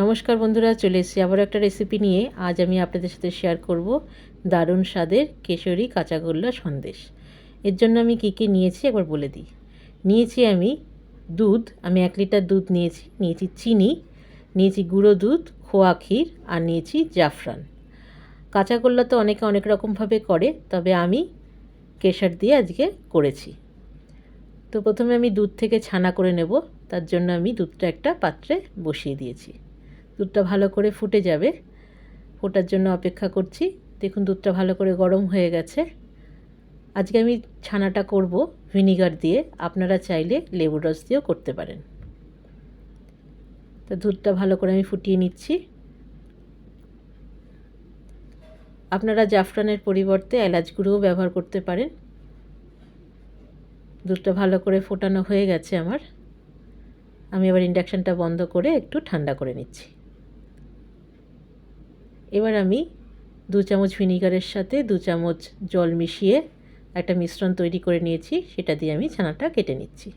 নমস্কার বন্ধুরা, চলে এসেছি আবার একটা রেসিপি নিয়ে। আজ আমি আপনাদের সাথে শেয়ার করব দারুণ স্বাদের কেশরি কাঁচাগোল্লা সন্দেশ। এর জন্য আমি কী কী নিয়েছি একবার বলে দিই। নিয়েছি আমি দুধ, আমি এক লিটার দুধ নিয়েছি নিয়েছি চিনি, নিয়েছি গুঁড়ো দুধ, খোয়া ক্ষীর আর নিয়েছি জাফরান। কাঁচাগোল্লা তো অনেকে অনেক রকমভাবে করে, তবে আমি কেশর দিয়ে আজকে করেছি। তো প্রথমে আমি দুধ থেকে ছানা করে নেব, তার জন্য আমি দুধটা একটা পাত্রে বসিয়ে দিয়েছি। দুধটা ভালো করে ফুটে যাবে। ফোটার জন্য অপেক্ষা করছি। দেখুন, দুধটা ভালো করে গরম হয়ে গেছে। আজকে আমি ছানাটা করব ভিনিগার দিয়ে। আপনারা চাইলে লেবুর রস দিয়েও করতে পারেন। তো দুধটা ভালো করে আমি ফুটিয়ে নিচ্ছি। আপনারা জাফরানের পরিবর্তে এলাচ গুঁড়োও ব্যবহার করতে পারেন। দুধটা ভালো করে ফোটানো হয়ে গেছে আমার। আমি এবার ইন্ডাকশানটা বন্ধ করে একটু ঠান্ডা করে নিচ্ছি। এবার আমি দু চামচ ভিনিগারের সাথে দু চামচ জল মিশিয়ে একটা মিশ্রণ তৈরি করে নিয়েছি, সেটা দিয়ে আমি ছানাটা কেটে নিচ্ছি।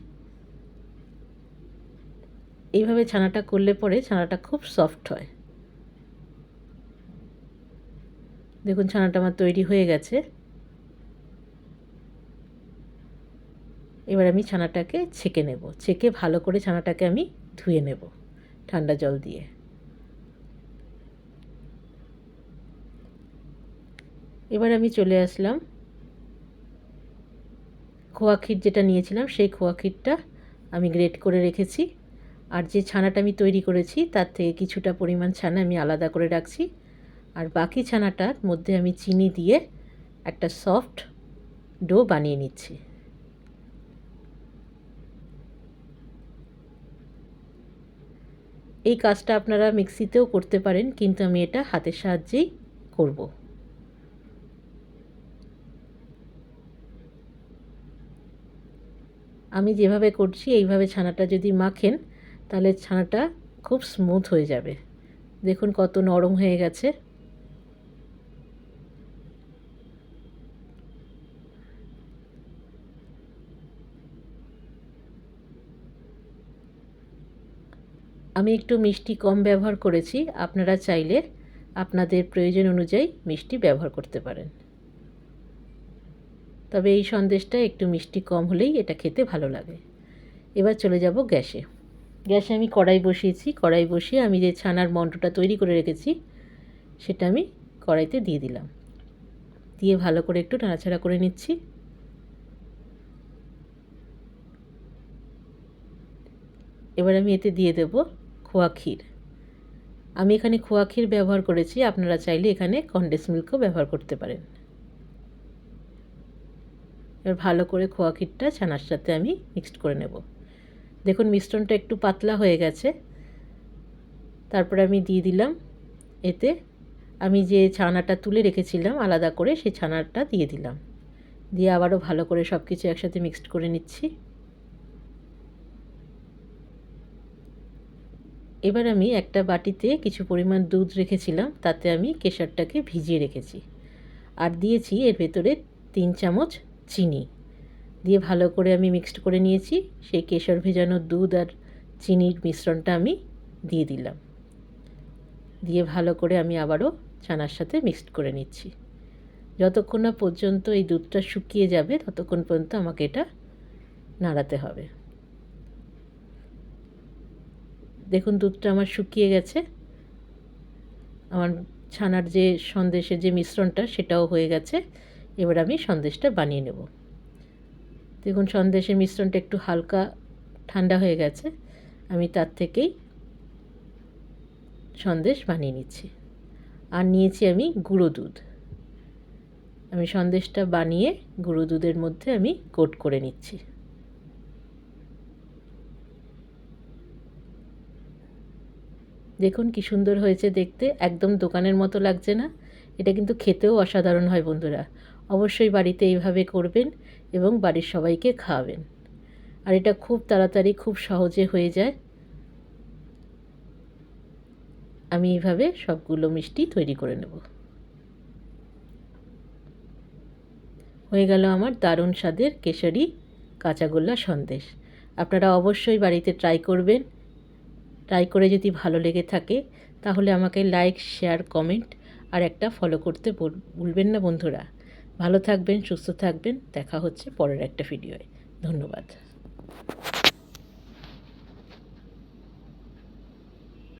এইভাবে ছানাটা করলে পরে ছানাটা খুব সফট হয়। দেখুন, ছানাটা আমার তৈরি হয়ে গেছে। এবার আমি ছানাটাকে ছেঁকে নেব। ছেঁকে ভালো করে ছানাটাকে আমি ধুয়ে নেব ঠান্ডা জল দিয়ে। এবার আমি চলে আসলাম। খোয়া ক্ষীর যেটা নিয়েছিলাম, সেই খোয়া ক্ষীরটা আমি গ্রেট করে রেখেছি। আর যে ছানাটা আমি তৈরি করেছি, তার থেকে কিছুটা পরিমাণ ছানা আমি আলাদা করে রাখছি। আর বাকি ছানাটার মধ্যে আমি চিনি দিয়ে একটা সফট ডো বানিয়ে নিচ্ছি। এই কাজটা আপনারা মিক্সিতেও করতে পারেন, কিন্তু আমি এটা হাতের সাহায্যেই করব। আমি যেভাবে করছি, এইভাবে ছানাটা যদি মাখেন, তাহলে ছানাটা খুব স্মুথ হয়ে যাবে। দেখুন কত নরম হয়ে গেছে। আমি একটু মিষ্টি কম ব্যবহার করেছি, আপনারা চাইলে আপনাদের প্রয়োজন অনুযায়ী মিষ্টি ব্যবহার করতে পারেন। তবে এই সন্দেশটা একটু মিষ্টি কম হলেই এটা খেতে ভালো লাগে। এবার চলে যাব গ্যাসে। গ্যাসে আমি কড়াই বসিয়েছি। কড়াই বসিয়ে আমি যে ছানার মন্ডটা তৈরি করে রেখেছি, সেটা আমি কড়াইতে দিয়ে দিলাম। দিয়ে ভালো করে একটু নাড়াচাড়া করে নিচ্ছি। এবার আমি এতে দিয়ে দেব খোয়া ক্ষীর। আমি এখানে খোয়া ক্ষীর ব্যবহার করেছি। আপনারা চাইলে এখানে কন্ডেন্স মিল্কও ব্যবহার করতে পারেন। এবার ভালো করে খোয়া ক্ষীরটা ছানার সাথে আমি মিক্সড করে নেব। দেখুন মিশ্রণটা একটু পাতলা হয়ে গেছে। তারপরে আমি দিয়ে দিলাম এতে আমি যে ছানাটা তুলে রেখেছিলাম আলাদা করে সেই ছানাটা দিয়ে দিলাম। দিয়ে আবারও ভালো করে সব কিছু একসাথে মিক্সড করে নিচ্ছি। এবার আমি একটা বাটিতে কিছু পরিমাণ দুধ রেখেছিলাম, তাতে আমি কেশরটাকে ভিজিয়ে রেখেছি। আর দিয়েছি এর ভেতরে তিন চামচ চিনি। দিয়ে ভালো করে আমি মিক্সড করে নিয়েছি। সেই কেশর ভেজানো দুধ আর চিনির মিশ্রণটা আমি দিয়ে দিলাম। দিয়ে ভালো করে আমি আবারও ছানার সাথে মিক্সড করে নিচ্ছি। যতক্ষণ না পর্যন্ত এই দুধটা শুকিয়ে যাবে, ততক্ষণ পর্যন্ত আমাকে এটা নাড়াতে হবে। দেখুন, দুধটা আমার শুকিয়ে গেছে। আমার ছানার যে সন্দেশের যে মিশ্রণটা, সেটাও হয়ে গেছে। এবার আমি সন্দেশটা বানিয়ে নেব। দেখুন, সন্দেশের মিশ্রণটা একটু হালকা ঠান্ডা হয়ে গেছে। আমি তার থেকেই সন্দেশ বানিয়ে নিচ্ছি। আর নিয়েছি আমি গুঁড়ো দুধ। আমি সন্দেশটা বানিয়ে গুঁড়ো দুধের মধ্যে আমি কোট করে নিচ্ছি। দেখুন, কি সুন্দর হয়েছে দেখতে। একদম দোকানের মতো লাগছে না। এটা কিন্তু খেতেও অসাধারণ হয়, বন্ধুরা। অবশ্যই বাড়িতে এইভাবে করবেন এবং বাড়ির সবাইকে খাওয়াবেন। আর এটা খুব তাড়াতাড়ি, খুব সহজে হয়ে যায়। আমি এইভাবে সবগুলো মিষ্টি তৈরি করে নেব। হয়ে গেল আমার দারুণ স্বাদের কেশরি কাঁচাগোল্লা সন্দেশ। আপনারা অবশ্যই বাড়িতে ট্রাই করবেন। ট্রাই করে যদি ভালো লেগে থাকে, তাহলে আমাকে লাইক শেয়ার কমেন্ট আর একটা ফলো করতে ভুলবেন না বন্ধুরা। ভালো থাকবেন সুস্থ থাকবেন। দেখা হচ্ছে পরের একটা ভিডিওয়। ধন্যবাদ।